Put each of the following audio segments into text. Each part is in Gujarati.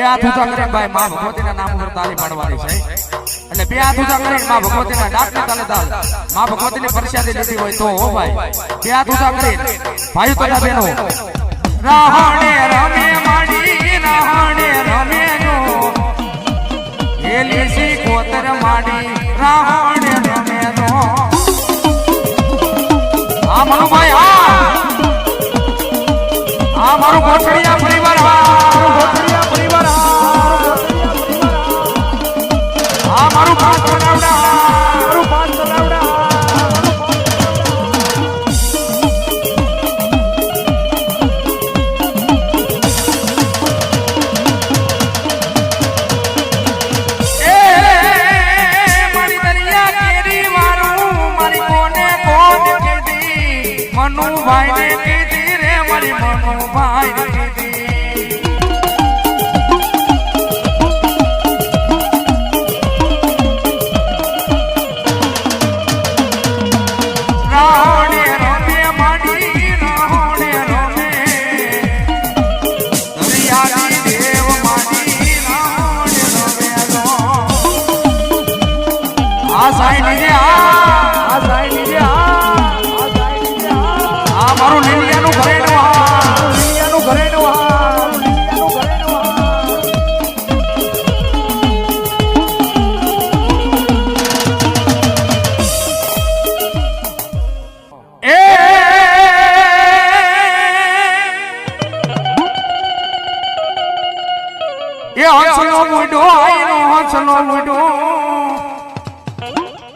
બે હાથ ઊંચા કરીને ભાઈ તો, હો ભાઈ ભાઈઓ તથા બહેનો રાહણે રમે માડી રાહણે રમે નો. એલી સી કોતર માડી રાહણે રમે નો. આ મનુભાઈ હા. આ મારું ગોઠડિયા. મનુભાઈ મારું લીલિયાનું ઘરેણું આ લીલિયાનું ઘરેણું આ લીલિયાનું ઘરેણું એ હંસલો મુડો આઈનો હંસલો મુડો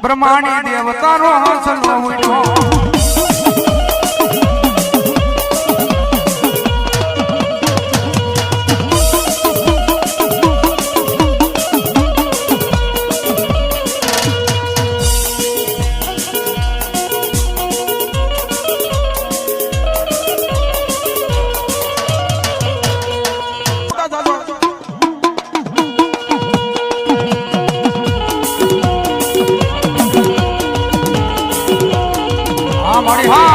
બ્રહ્માણી દેવતાનો હંસલો મુડો હા મારી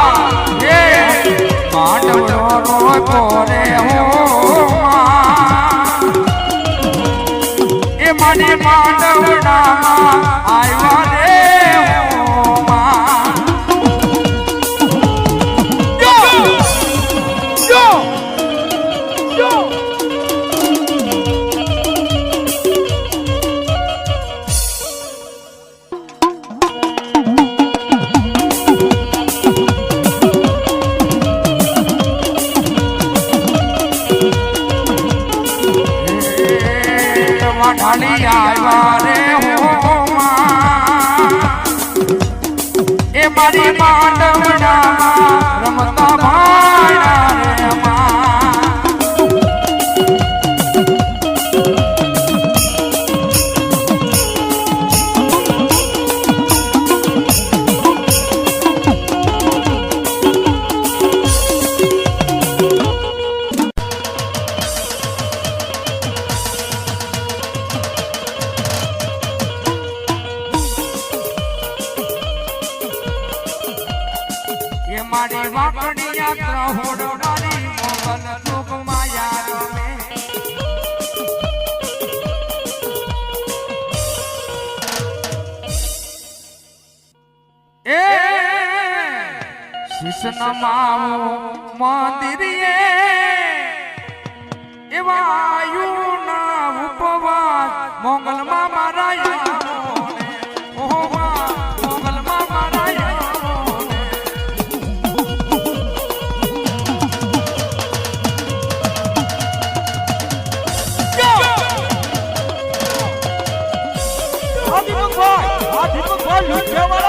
માં. એ મારી માંડવડામાં મારી વાકડી ત્રહોડો મારી મોહન ચૂક માયા રમે એ શિષ્ણ માવો આ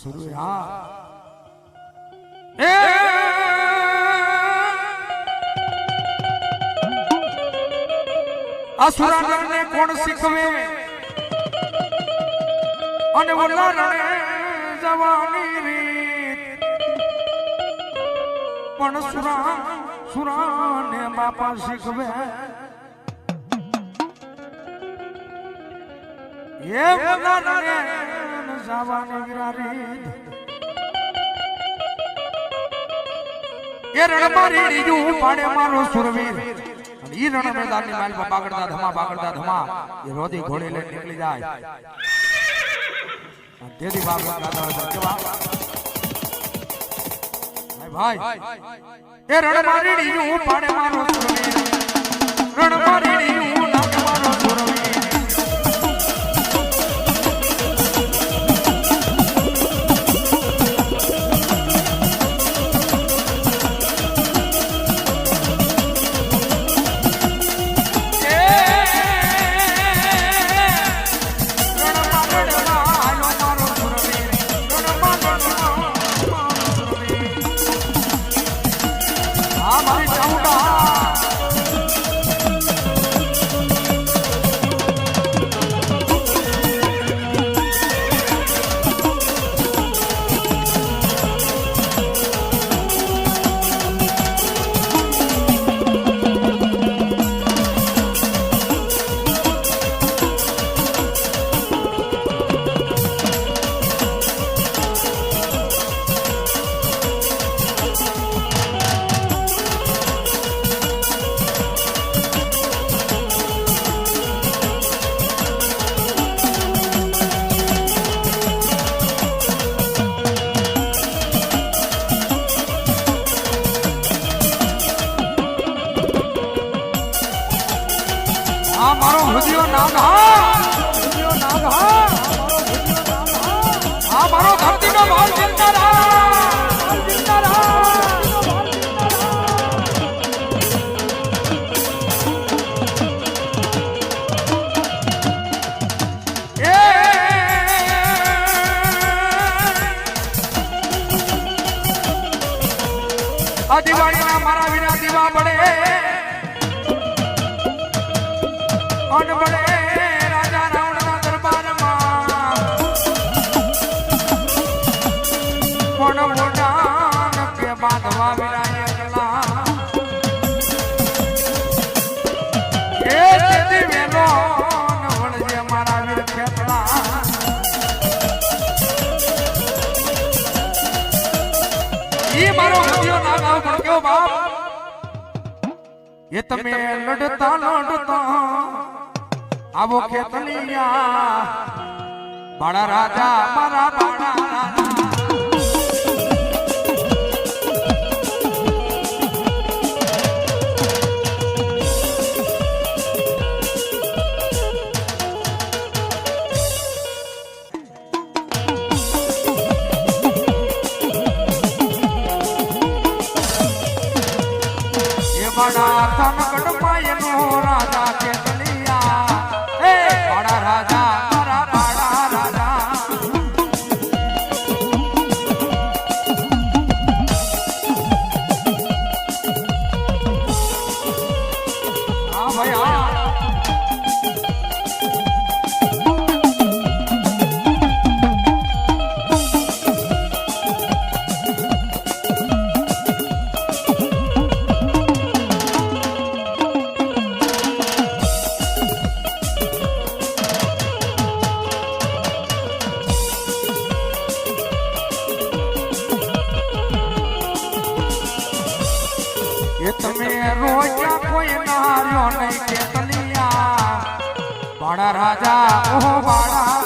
શરૂ હા એ અસુરાનને કોણ શીખવે અને ઓલા રણે જવાની રીત પણ સુરા સુરાને બાપા શીખવે એમ ના રણે જવાની વિરારીત એ રણમાં રેડિયું પાડે મારો સુરવીર. અને ઈ રણ મેદાનની હા. આ મારો વિના દીવા પડે અન રાજા બાંધવા વિના એકલા એ તેથી વેલો વળજે મારા વીર ખેતલા ઈ મારો હદિયો ના ગાવ પણ કેવો બાપ એ તમે લડતા લડતા આવો ખેતલિયા. બાળા રાજા, મારા બાળા રાજા. Vamos નહીં કેતલિયા? બાળા રાજા ઓહો બાળા